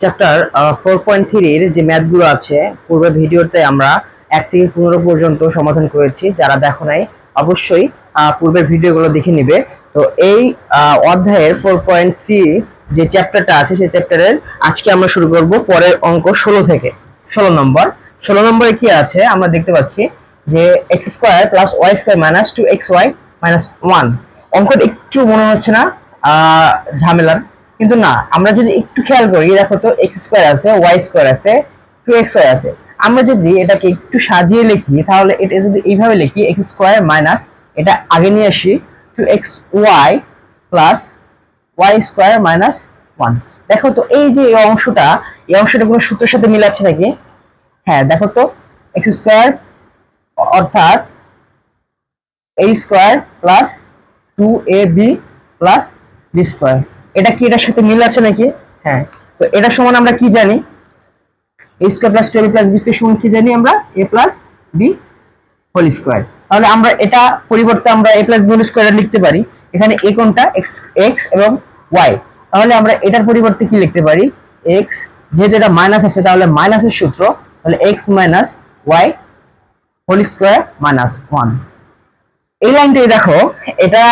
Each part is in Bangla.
চ্যাপ্টার ফোর পয়েন্ট থ্রির যে ম্যাথগুলো আছে পূর্বের ভিডিওতে আমরা এক থেকে পনেরো পর্যন্ত সমাধান করেছি। যারা দেখো নাই, অবশ্যই পূর্বের ভিডিওগুলো দেখে নিবে। তো এই অধ্যায়ের ফোর পয়েন্ট থ্রি যে চ্যাপ্টারটা আছে, সেই চ্যাপ্টারের আজকে আমরা শুরু করব পরের অঙ্ক ষোলো থেকে। ষোলো নম্বর। ষোলো নম্বরে কি আছে? আমরা দেখতে পাচ্ছি যে X square plus Y square minus two X Y minus one অঙ্কটা একটু মনে হচ্ছে না ঝামেলার। কিন্তু না, আমরা যদি একটু খেয়াল করি দেখো তো এক্স স্কোয়ার আছে ওয়াই স্কোয়ার আছে টু এক্স ওয়াই আছে। আমরা যদি এটাকে একটু সাজিয়ে লিখি, তাহলে এটা যদি এইভাবে লিখি এক্স স্কোয়ার মাইনাস এটা আগে নিয়ে আসি two X Y plus Y square minus one দেখো তো এই যে এই অংশটা এই অংশটা কোনো সূত্রের সাথে মিলাচ্ছে নাকি? হ্যাঁ দেখো তো এক্স স্কোয়ার অর্থাৎ A square plus two A B plus B square এটা কি এটার সাথে মিল আছে নাকি? হ্যাঁ তো এটা সমান আমরা কি জানি? A square plus two plus B square সমান কি জানি আমরা? A plus B whole square তাহলে আমরা এটা পরিবর্তে আমরা A plus B whole square লিখতে পারি। এখানে এ কোনটা? এক্স এক্স এবং ওয়াই তাহলে আমরা এটার পরিবর্তে কি লিখতে পারি? এক্স যেহেতু এটা মাইনাস আছে, তাহলে মাইনাসের সূত্র, তাহলে X minus Y whole square minus one এই লাইনটাই দেখো, এটা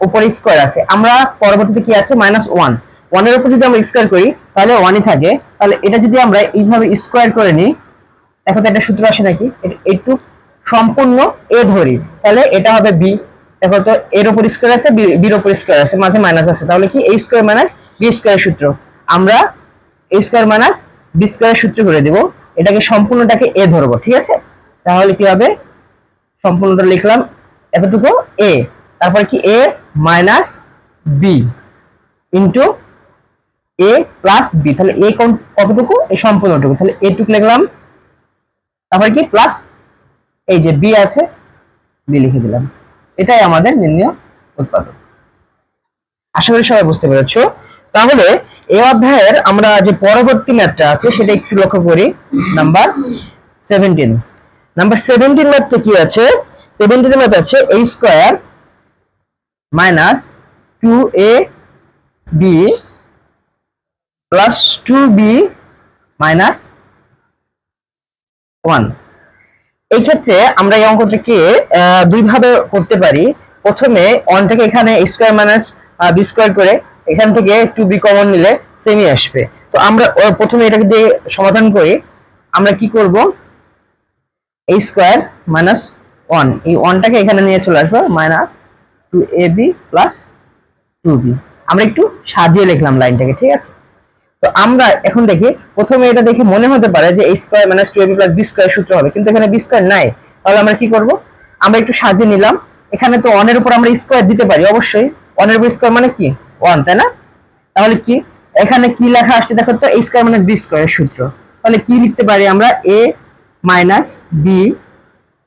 উপরে স্কোয়ার আছে। আমরা পরবর্তীতে কি আছে? মাইনাস ওয়ান ওয়ানের উপর যদি আমরা স্কোয়ার করি, তাহলে ওয়ানই থাকে। তাহলে এটা যদি আমরা এইভাবে স্কোয়ার করে নিই এখন তো একটা সূত্র আসে নাকি? একটু সম্পূর্ণ এ ধরি। তাহলে এটা হবে বি দেখো তো, এর উপর স্কোয়ার আছে বির উপর স্কোয়ার আছে, মাঝে মাইনাস আছে। তাহলে কি? এই স্কোয়ার মাইনাস বি স্কোয়ার সূত্র। আমরা A square minus B square সূত্র করে দেব। এটাকে সম্পূর্ণটাকে এ ধরবো, ঠিক আছে? তাহলে কি হবে? সম্পূর্ণটা লিখলাম এতটুকু এ তারপর কি? A minus B into A plus B তাহলে এ কতটুকু? এই সম্পূর্ণটুকু। তাহলে এটুকু লিখলাম। তারপর কি? প্লাস এই যে বি আছে বি লিখে দিলাম। এটাই আমাদের নির্ণয় উৎপাদন আশা করি সবাই বুঝতে পেরেছ। তাহলে এই অধ্যায়ের আমরা যে পরবর্তী ম্যাথটা আছে, সেটা একটু লক্ষ্য করি। নাম্বার সেভেন্টিন নাম্বার সেভেন্টিন ম্যাথটা কি আছে? সেভেন্টিন ম্যাথ আছে a square minus two A B plus two B minus one. এই ক্ষেত্রে আমরা এই অঙ্কটাকে দুইভাবে করতে পারি। প্রথমে ওয়ানটাকে এখানে স্কোয়ার মাইনাস বি স্কোয়ার করে এখান থেকে টু বি কমন নিলে সেমই আসবে। তো আমরা প্রথমে এটাকে দিয়ে সমাধান করি। আমরা কি করব? a square minus one. এই ওয়ানটাকে এখানে নিয়ে চলে আসব, minus two A B plus two B আমরা একটু সাজিয়ে লিখলাম লাইনটাকে, ঠিক আছে? তো আমরা এখন দেখি, প্রথমে এটা দেখে মনে হতে পারে যে a square minus two A plus B square সূত্র হবে, কিন্তু এখানে বি স্কোয়ার নাই। তাহলে আমরা কি করব? আমরা একটু সাজিয়ে নিলাম। এখানে তো উপর আমরা স্কোয়ার দিতে পারি, অবশ্যই। উপর স্কোয়ার মানে কি? ওয়ান তাই না? তাহলে কি? এখানে কি লেখা আসছে দেখো তো স্কোয়ার মাইনাস বি স্কোয়ারের সূত্র। তাহলে কি লিখতে পারি আমরা? A minus B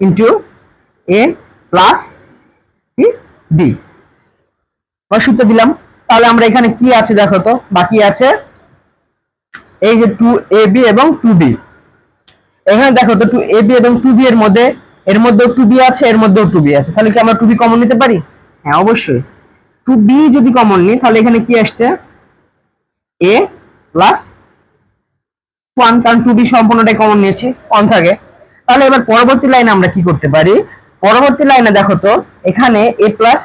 into A plus কি বি সূত্র দিলাম। তাহলে আমরা এখানে কি আছে দেখো তো? বাকি আছে এই যে টু এ বি এবং টু বি এখানে দেখো তো টু এ বি এবং টু বি এর মধ্যে, এর মধ্যেও টু বি আছে, এর মধ্যেও টু বি আছে। তাহলে কি আমরা টু বি কমন নিতে পারি? হ্যাঁ অবশ্যই। টু বি যদি কমন নিই, তাহলে এখানে কি আসছে? এ প্লাস ওয়ান কারণ টু বি সম্পূর্ণটাই কমন নিয়েছি ওয়ান থাকে। তাহলে এবার পরবর্তী লাইনে আমরা কি করতে পারি? পরবর্তী লাইনে দেখো তো, এখানে এ প্লাস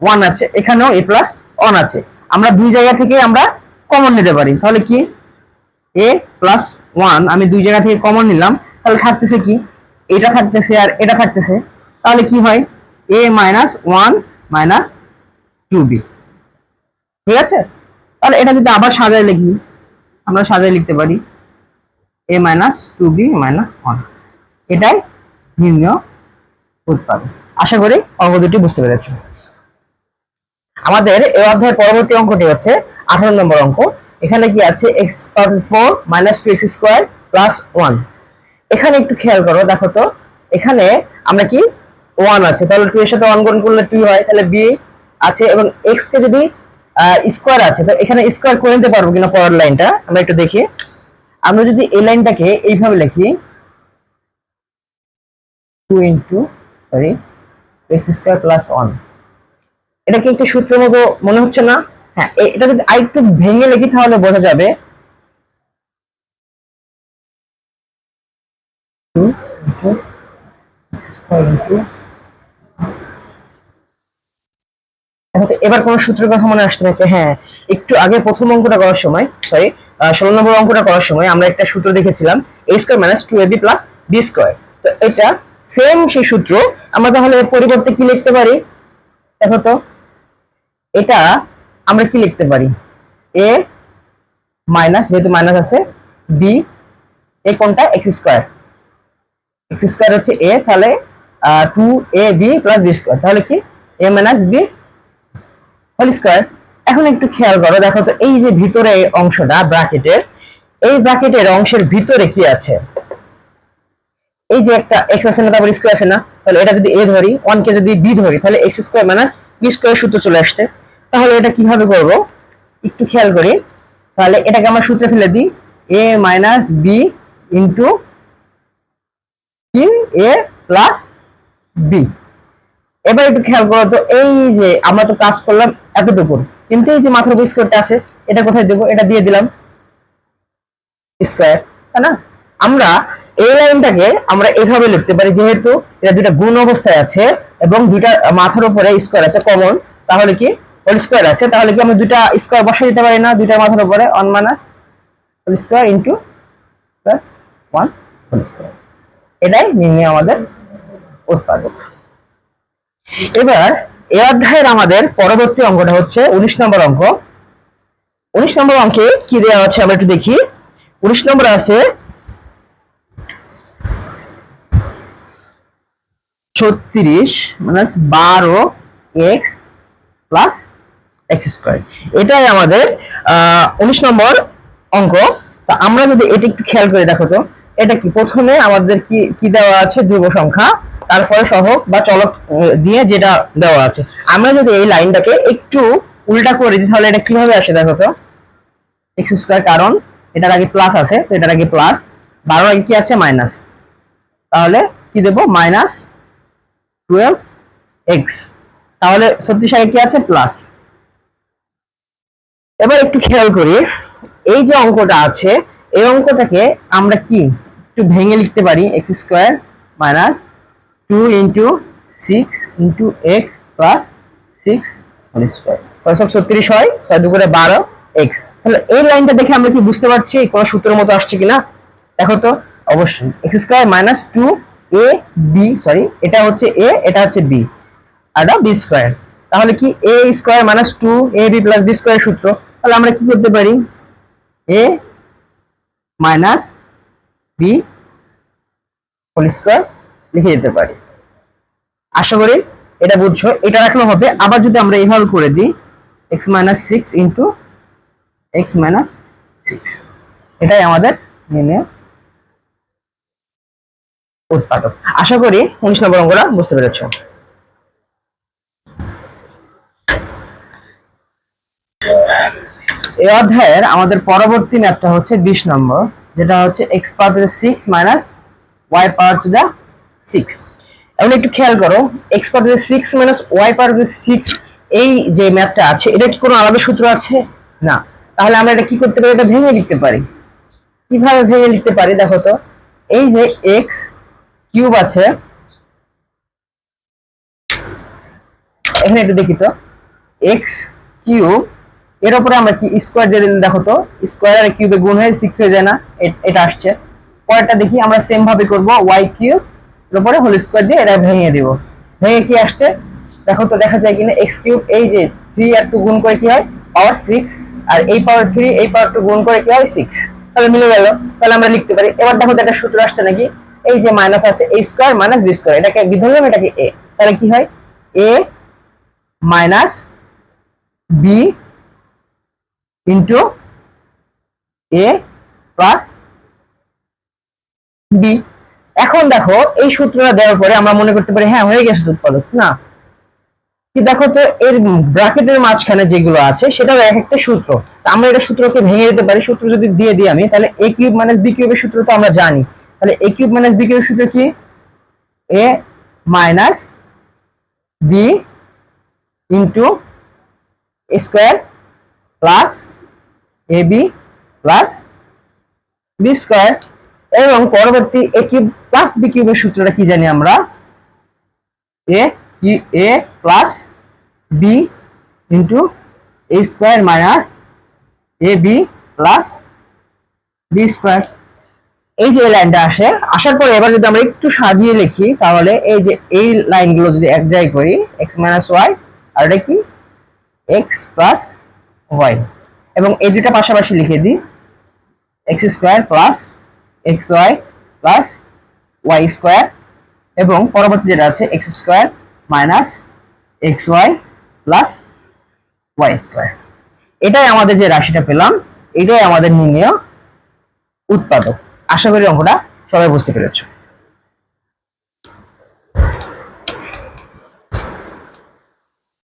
ওয়ান আছে, এখানেও এ প্লাস ওয়ান আছে। আমরা দুই জায়গা থেকে আমরা কমন নিতে পারি। তাহলে কি? এ প্লাস ওয়ান আমি দুই জায়গা থেকে কমন নিলাম। তাহলে থাকতেছে কি? এটা থাকতেছে আর এটা থাকতেছে। তাহলে কি হয়? A minus one minus two B ঠিক আছে? তাহলে এটা যদি আবার সাজায় লিখি, আমরা সাজায় লিখতে পারি। A minus two B minus one এটাই নির্ণয় উৎপাদন। আশা করি অঙ্ক দুটি বুঝতে পেরেছ। আমাদের এই অধ্যায়ের পরবর্তী অঙ্কটি হচ্ছে আঠারো নম্বর অঙ্ক। এখানে কি আছে? X power four minus two X square plus one এখানে একটু খেয়াল করো, দেখো তো। এখানে আমরা কি? ওয়ান আছে। তাহলে টু এর সাথে ওয়ান গুণ করলে টু হয়। তাহলে বি আছে এবং এক্স কে যদি স্কোয়ার আছে, তো এখানে স্কোয়ার করে নিতে পারব কিনা পরের লাইনটা? আমরা একটু দেখি। আমরা যদি এই লাইনটাকে এইভাবে লিখি two into sorry X square plus one এটা কি একটা সূত্র মতো মনে হচ্ছে না? হ্যাঁ এটা যদি ভেঙে লিখি তাহলে বোঝা যাবে। এবার কোন সূত্রের কথা মনে আসছে নাকি হ্যাঁ একটু আগে প্রথম অঙ্কটা করার সময় সরি ষোলো নম্বর অঙ্কটা করার সময় আমরা একটা সূত্র দেখেছিলাম A square minus two A B plus B square তো এটা সেম সেই সূত্র। আমরা তাহলে পরিবর্তে কি লিখতে পারি? দেখো তো, এটা আমরা কি লিখতে পারি? এ মাইনাস যেহেতু মাইনাস আছে বি এ কোনটা? এক্স স্কোয়ার এক্স স্কোয়ার হচ্ছে এ তাহলে two a b plus b square তাহলে কি? A minus b whole square এখন একটু খেয়াল করো, দেখো তো, এই যে ভিতরে অংশটা ব্র্যাকেটের এই ব্র্যাকেটের অংশের ভিতরে কি আছে? এই যে একটা এক্স আছে না তারপর স্কোয়ার আছে না, তাহলে এটা যদি এ ধরি কে যদি বি ধরি, তাহলে x square minus b square সূত্র চলে আসছে। তাহলে এটা কীভাবে করব? একটু খেয়াল করি। তাহলে এটাকে আমরা সূত্রে ফেলে দিই। A minus b into a plus b এবার একটু খেয়াল করো তো, এই যে আমরা তো কাজ করলাম এতটুকু। কিন্তু এই যে মাথার উপর স্কোয়ারটা আছে, এটা কোথায় দেবো? এটা দিয়ে দিলাম স্কোয়ার তাই না? আমরা এই লাইনটাকে আমরা এভাবে লিখতে পারি, যেহেতু এটা দুটা গুণ অবস্থায় আছে এবং দুইটা মাথার উপরে স্কোয়ার আছে কমন তাহলে কি? হোল স্কোয়ার আছে, তাহলে কি আমরা দুইটা স্কোয়ার বসাই দিতে পারি না? দুইটা মাথার উপরে one minus whole square into plus one whole square এটাই নির্ণয় আমাদের উৎপাদক। এবার এ অধ্যায়ের আমাদের পরবর্তী অঙ্কটা হচ্ছে উনিশ নম্বর অঙ্ক। উনিশ নম্বর অঙ্কে কি দেওয়া আছে? আমরা একটু দেখি। উনিশ নম্বর আছে ছত্রিশ মাইনাস বারো এক্স প্লাস এক্স স্কোয়ার এটাই আমাদের উনিশ নম্বর অঙ্ক। তো আমরা যদি এটা একটু খেয়াল করে, দেখো তো, এটা কি? প্রথমে আমাদের কি কি দেওয়া আছে? ধ্রুব সংখ্যা। তারপরে সহগ বা চলক দিয়ে যেটা দেওয়া আছে। আমরা যদি এই লাইনটাকে একটু উল্টা করে দিই, তাহলে এটা কীভাবে আসে দেখো তো? এক্স স্কোয়ার কারণ, এটার আগে প্লাস আছে, তো এটার আগে প্লাস বারো আগে কি আছে? মাইনাস তাহলে কি দেবো? মাইনাস টুয়েলভ এক্স তাহলে ছত্রিশ আগে কি আছে? প্লাস এবার একটু খেয়াল করি। এই যে অঙ্কটা আছে, এই অঙ্কটাকে আমরা কি? একটু ভেঙে লিখতে পারি minus two into six into x plus six whole square ছয়শো ছত্রিশ হয়, ছয় দুপুরে বারো এক্স তাহলে এই লাইনটা দেখে আমরা কি বুঝতে পারছি? কোনো সূত্রের মতো আসছে কিনা? দেখো তো, অবশ্যই। X square minus two a b sorry এটা হচ্ছে এ এটা হচ্ছে বি আর বি স্কোয়ার তাহলে কি a square minus two a b plus b square সূত্র? তাহলে আমরা কি করতে পারি? A minus b whole square লিখে দিতে পারি। আশা করি এটা বুঝছ, এটা রাখলে হবে। আবার যদি আমরা এইভাবে করে দিই x minus six into x minus six এটাই আমাদের মেনে উৎপাদক। আশা করি উনিশ নম্বর অঙ্কটা বুঝতে পেরেছ। এই অধ্যায়ের আমাদের পরবর্তী ম্যাপটা হচ্ছে বিশ নম্বর, যেটা হচ্ছে x power two six minus y power two the six এখন একটু খেয়াল করো x power two six minus y power two six এই যে ম্যাপটা আছে, এটা কি কোনো আলাদা সূত্র আছে? না। তাহলে আমরা এটা কি করতে পারি? এটা ভেঙে লিখতে পারি। কীভাবে ভেঙে লিখতে পারি? দেখো তো, এই যে এক্স কিউব আছে। এখানে একটু দেখি তো। এক্স কিউব, এর উপরে আমরা কি স্কোয়ার দিয়ে দেখো তো স্কোয়ার আর কিউবে গুণ হয়ে সিক্স হয়ে যায় না এটা আসছে। পরেরটা দেখি, আমরা সেম ভাবে করব ওয়াই কিউব, এর উপরে হোল স্কোয়ার দিয়ে এটা ভেঙে দিব। ভেঙে কি আসছে? দেখো তো, দেখা যায় কিনা এক্স কিউব, এই যে থ্রি আর টু গুণ করে কি হয়? পাওয়ার সিক্স আর এই পাওয়ার থ্রি এই পাওয়ার টু গুণ করে কি হয়? সিক্স তাহলে মিলে গেল। তাহলে আমরা লিখতে পারি। এবার দেখো তো একটা সূত্র আসছে নাকি? এই যে মাইনাস আছে a square minus b square এটাকে বি ধরলাম? এটাকে এ তাহলে কি হয়? A minus b into a plus b এখন দেখো, এই সূত্রটা দেওয়ার পরে আমরা মনে করতে পারি হ্যাঁ হয়ে গেছে উৎপাদক না? কি দেখো তো, এর ব্র্যাকেটের মাঝখানে যেগুলো আছে, সেটাও এক একটা সূত্র। আমরা এটা সূত্রকে ভেঙে দিতে পারি, সূত্র যদি দিয়ে দিই আমি, তাহলে এ কিউব মাইনাস বি কিউবের সূত্র তো আমরা জানি। তাহলে এ কিউব মাইনাস বি কিউবের সূত্র কি? A minus b into square plus a b plus b square এবং পরবর্তী এ কিউব প্লাস বি কিউবের সূত্রটা কি জানি আমরা? এ কি a plus b into a square minus a b plus b square এই যে লাইনটা আসে, আসার পরে এবার যদি আমরা একটু সাজিয়ে লিখি, তাহলে এই যে এই লাইনগুলো যদি এক জায়গায় করি এক্স মাইনাস ওয়াই আর এটা কি? এক্স প্লাস ওয়াই এবং এই দুটা পাশাপাশি লিখে দিই x square plus x y plus y square এবং পরবর্তী যেটা আছে x square minus x y plus y square এটাই আমাদের যে রাশিটা পেলাম, এটাই আমাদের নির্ণয় উৎপাদক। আশা করি অঙ্কটা সবাই বুঝতে পেরেছ।